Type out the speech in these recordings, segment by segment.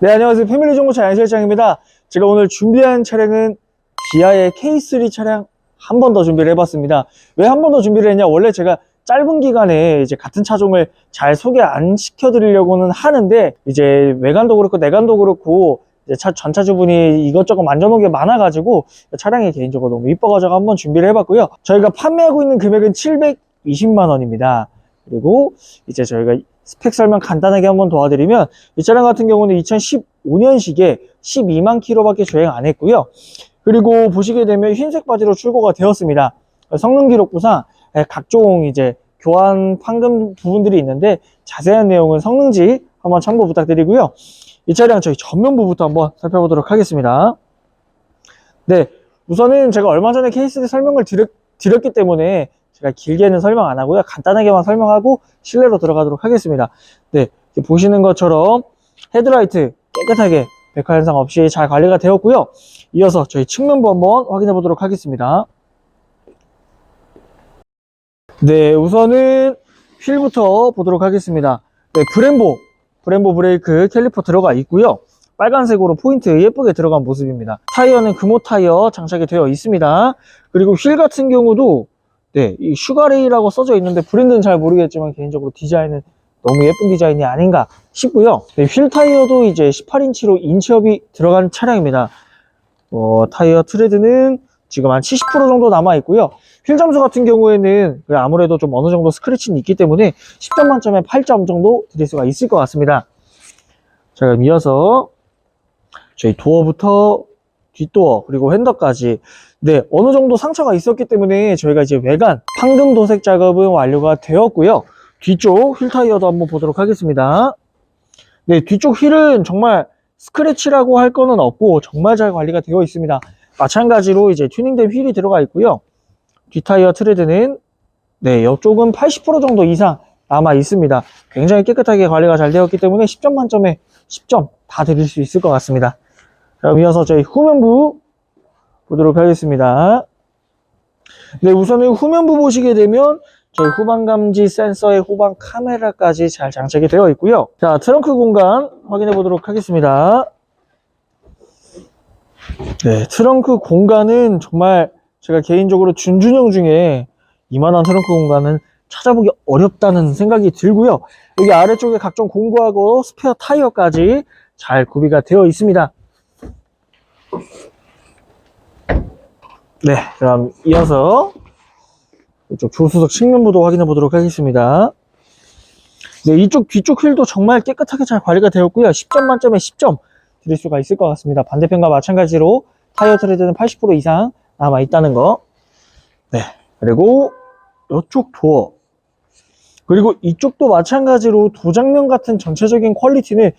네, 안녕하세요. 패밀리 정보차 양실장입니다. 제가 오늘 준비한 차량은 기아의 K3 차량 한 번 더 준비를 해봤습니다. 왜 한 번 더 준비를 했냐? 원래 제가 짧은 기간에 이제 같은 차종을 잘 소개 안 시켜드리려고는 하는데, 이제 외관도 그렇고 내관도 그렇고, 차, 전차주분이 이것저것 만져놓은 게 많아가지고, 차량이 개인적으로 너무 이뻐가지고 한번 준비를 해봤고요. 저희가 판매하고 있는 금액은 720만 원입니다. 그리고 이제 저희가 스펙 설명 간단하게 한번 도와드리면, 이 차량 같은 경우는 2015년식에 12만 킬로밖에 주행 안 했고요. 그리고 보시게 되면 흰색 바지로 출고가 되었습니다. 성능 기록부상 각종 이제 교환 판금 부분들이 있는데 자세한 내용은 성능지 한번 참고 부탁드리고요. 이 차량 저희 전면부부터 한번 살펴보도록 하겠습니다. 네, 우선은 제가 얼마 전에 케이스 설명을 드렸, 드렸기 때문에 제가 길게는 설명 안 하고요. 간단하게만 설명하고 실내로 들어가도록 하겠습니다. 네, 보시는 것처럼 헤드라이트 깨끗하게 백화 현상 없이 잘 관리가 되었고요. 이어서 저희 측면부 한번 확인해 보도록 하겠습니다. 네, 우선은 휠부터 보도록 하겠습니다. 네, 브em보, 브em보 브레이크 캘리퍼 들어가 있고요. 빨간색으로 포인트 예쁘게 들어간 모습입니다. 타이어는 금호 타이어 장착이 되어 있습니다. 그리고 휠 같은 경우도 네, 이 슈가레이라고 써져 있는데 브랜드는 잘 모르겠지만 개인적으로 디자인은 너무 예쁜 디자인이 아닌가 싶고요. 네, 휠 타이어도 이제 18인치로 인치업이 들어간 차량입니다. 어, 타이어 트레드는 지금 한 70% 정도 남아 있고요. 휠 점수 같은 경우에는 아무래도 좀 어느 정도 스크래치는 있기 때문에 10점 만점에 8점 정도 드릴 수가 있을 것 같습니다. 자, 그럼 이어서 저희 도어부터 뒷도어 그리고 핸더까지 네 어느 정도 상처가 있었기 때문에 저희가 이제 외관 황금 도색 작업은 완료가 되었고요. 뒤쪽 휠 타이어도 한번 보도록 하겠습니다. 네, 뒤쪽 휠은 정말 스크래치라고 할 거는 없고 정말 잘 관리가 되어 있습니다. 마찬가지로 이제 튜닝된 휠이 들어가 있고요. 뒷 타이어 트레드는 네, 이쪽은 80% 정도 이상 남아 있습니다. 굉장히 깨끗하게 관리가 잘 되었기 때문에 10점 만점에 10점 다 드릴 수 있을 것 같습니다. 그럼 이어서 저희 후면부 보도록 하겠습니다. 네, 우선은 후면부 보시게 되면 저희 후방 감지 센서의 후방 카메라까지 잘 장착이 되어 있고요. 자, 트렁크 공간 확인해 보도록 하겠습니다. 네, 트렁크 공간은 정말 제가 개인적으로 준준형 중에 이만한 트렁크 공간은 찾아보기 어렵다는 생각이 들고요. 여기 아래쪽에 각종 공구하고 스페어 타이어까지 잘 구비가 되어 있습니다. 네, 그럼 이어서 이쪽 조수석 측면부도 확인해 보도록 하겠습니다. 네, 이쪽 뒤쪽 휠도 정말 깨끗하게 잘 관리가 되었고요. 10점 만점에 10점 드릴 수가 있을 것 같습니다. 반대편과 마찬가지로 타이어 트레드는 80% 이상 남아 있다는 거. 네, 그리고 이쪽 도어. 그리고 이쪽도 마찬가지로 도장면 같은 전체적인 퀄리티는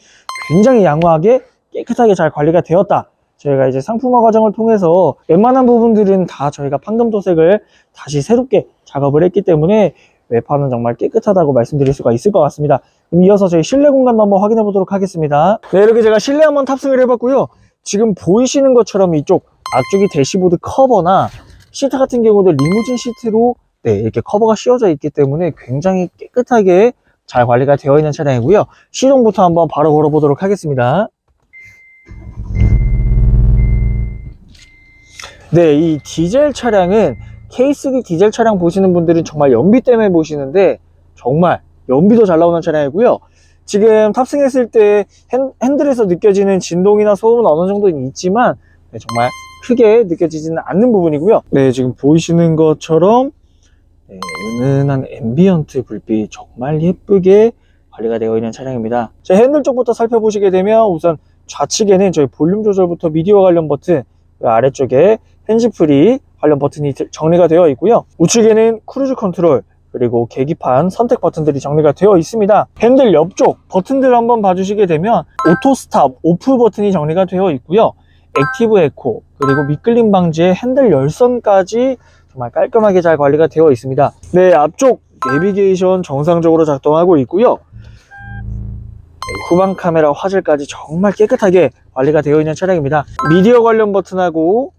굉장히 양호하게 깨끗하게 잘 관리가 되었다. 저희가 이제 상품화 과정을 통해서 웬만한 부분들은 다 저희가 판금 도색을 다시 새롭게 작업을 했기 때문에 외판은 정말 깨끗하다고 말씀드릴 수가 있을 것 같습니다. 그럼 이어서 저희 실내 공간도 한번 확인해 보도록 하겠습니다. 네, 이렇게 제가 실내 한번 탑승을 해봤고요. 지금 보이시는 것처럼 이쪽 앞쪽이 대시보드 커버나 시트 같은 경우도 리무진 시트로 네, 이렇게 커버가 씌워져 있기 때문에 굉장히 깨끗하게 잘 관리가 되어 있는 차량이고요. 시동부터 한번 바로 걸어보도록 하겠습니다. 네, 이 디젤 차량은 K3 디젤 차량 보시는 분들은 정말 연비 때문에 보시는데 정말 연비도 잘 나오는 차량이고요. 지금 탑승했을 때 핸, 핸들에서 느껴지는 진동이나 소음은 어느 정도는 있지만 네, 정말 크게 느껴지지는 않는 부분이고요. 네, 지금 보이시는 것처럼 네, 은은한 앰비언트 불빛 정말 예쁘게 관리가 되어 있는 차량입니다. 자, 핸들 쪽부터 살펴보시게 되면 우선 좌측에는 저희 볼륨 조절부터 미디어 관련 버튼, 그 아래쪽에 핸즈프리 관련 버튼이 정리가 되어 있고요. 우측에는 크루즈 컨트롤, 그리고 계기판 선택 버튼들이 정리가 되어 있습니다. 핸들 옆쪽 버튼들 한번 봐주시게 되면 오토 스탑, 오프 버튼이 정리가 되어 있고요. 액티브 에코, 그리고 미끌림 방지에 핸들 열선까지 정말 깔끔하게 잘 관리가 되어 있습니다. 네, 앞쪽 내비게이션 정상적으로 작동하고 있고요. 네, 후방 카메라 화질까지 정말 깨끗하게 관리가 되어 있는 차량입니다. 미디어 관련 버튼하고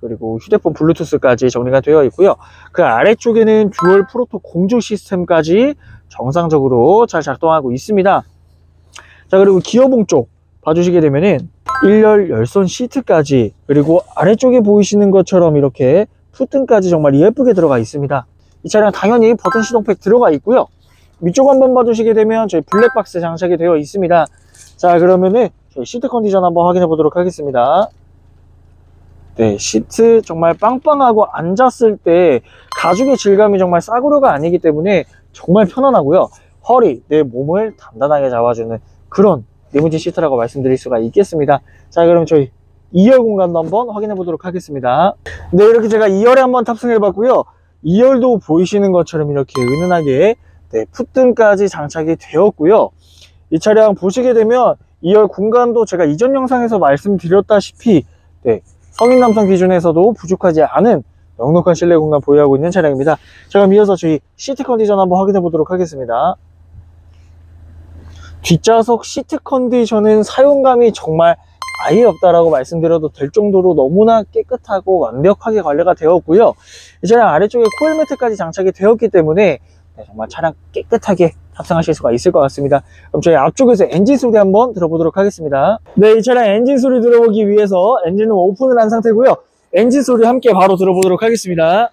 그리고 휴대폰 블루투스까지 정리가 되어 있고요. 그 아래쪽에는 듀얼 프로토 공조 시스템까지 정상적으로 잘 작동하고 있습니다. 자, 그리고 기어봉 쪽 봐주시게 되면은 1열 열선 시트까지 그리고 아래쪽에 보이시는 것처럼 이렇게 푸튼까지 정말 예쁘게 들어가 있습니다. 이 차량 당연히 버튼 시동팩 들어가 있고요. 위쪽 한번 봐주시게 되면 저희 블랙박스 장착이 되어 있습니다. 자 그러면은 저희 시트 컨디션 한번 확인해 보도록 하겠습니다. 네, 시트 정말 빵빵하고 앉았을 때 가죽의 질감이 정말 싸구려가 아니기 때문에 정말 편안하고요. 허리, 내 몸을 단단하게 잡아주는 그런 리무진 시트라고 말씀드릴 수가 있겠습니다. 자, 그럼 저희 2열 공간도 한번 확인해 보도록 하겠습니다. 네, 이렇게 제가 2열에 한번 탑승해 봤고요. 2열도 보이시는 것처럼 이렇게 은은하게 네, 풋등까지 장착이 되었고요. 이 차량 보시게 되면 2열 공간도 제가 이전 영상에서 말씀드렸다시피 네, 성인 남성 기준에서도 부족하지 않은 넉넉한 실내 공간 보유하고 있는 차량입니다. 자, 그럼 이어서 저희 시트 컨디션 한번 확인해 보도록 하겠습니다. 뒷좌석 시트 컨디션은 사용감이 정말 아예 없다라고 말씀드려도 될 정도로 너무나 깨끗하고 완벽하게 관리가 되었고요. 이 차량 아래쪽에 코일 매트까지 장착이 되었기 때문에 네, 정말 차량 깨끗하게 탑승하실 수가 있을 것 같습니다. 그럼 저희 앞쪽에서 엔진 소리 한번 들어보도록 하겠습니다. 네, 이 차량 엔진 소리 들어보기 위해서 엔진은 오픈을 한 상태고요. 엔진 소리 함께 바로 들어보도록 하겠습니다.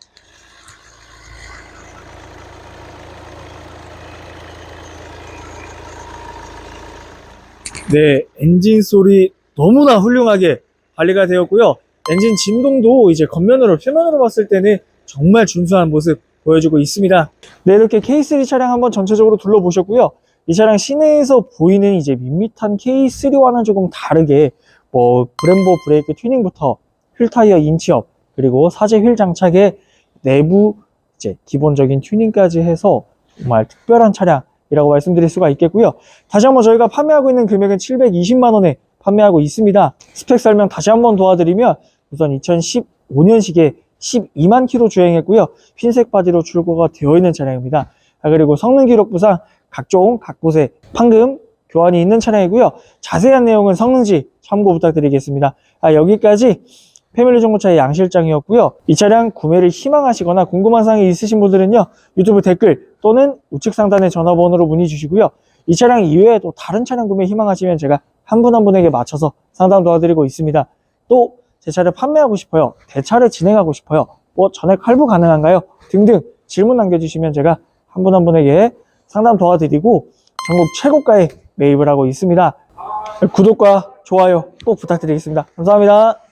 네, 엔진 소리 너무나 훌륭하게 관리가 되었고요. 엔진 진동도 이제 겉면으로 표면으로 봤을 때는 정말 준수한 모습 보여주고 있습니다. 네, 이렇게 K3 차량 한번 전체적으로 둘러보셨고요. 이 차량 시내에서 보이는 이제 밋밋한 K3와는 조금 다르게 뭐 브em보 브레이크 튜닝부터 휠 타이어 인치업 그리고 사제 휠 장착에 내부 이제 기본적인 튜닝까지 해서 정말 특별한 차량이라고 말씀드릴 수가 있겠고요. 다시 한번 저희가 판매하고 있는 금액은 720만 원에 판매하고 있습니다. 스펙 설명 다시 한번 도와드리면 우선 2015년식에 12만 킬로 주행했고요. 흰색 바디로 출고가 되어 있는 차량입니다. 아, 그리고 성능 기록부상 각종 각 곳에 판금 교환이 있는 차량이고요. 자세한 내용은 성능지 참고 부탁드리겠습니다. 아, 여기까지 패밀리 정보차의 양 실장이었고요. 이 차량 구매를 희망하시거나 궁금한 사항이 있으신 분들은요. 유튜브 댓글 또는 우측 상단의 전화번호로 문의 주시고요. 이 차량 이외에 또 다른 차량 구매 희망하시면 제가 한분한 분에게 맞춰서 상담 도와드리고 있습니다. 또 제 차를 판매하고 싶어요. 대차를 진행하고 싶어요. 뭐 전액 할부 가능한가요? 등등 질문 남겨주시면 제가 한분한 분에게 상담 도와드리고 전국 최고가에 매입을 하고 있습니다. 구독과 좋아요 꼭 부탁드리겠습니다. 감사합니다.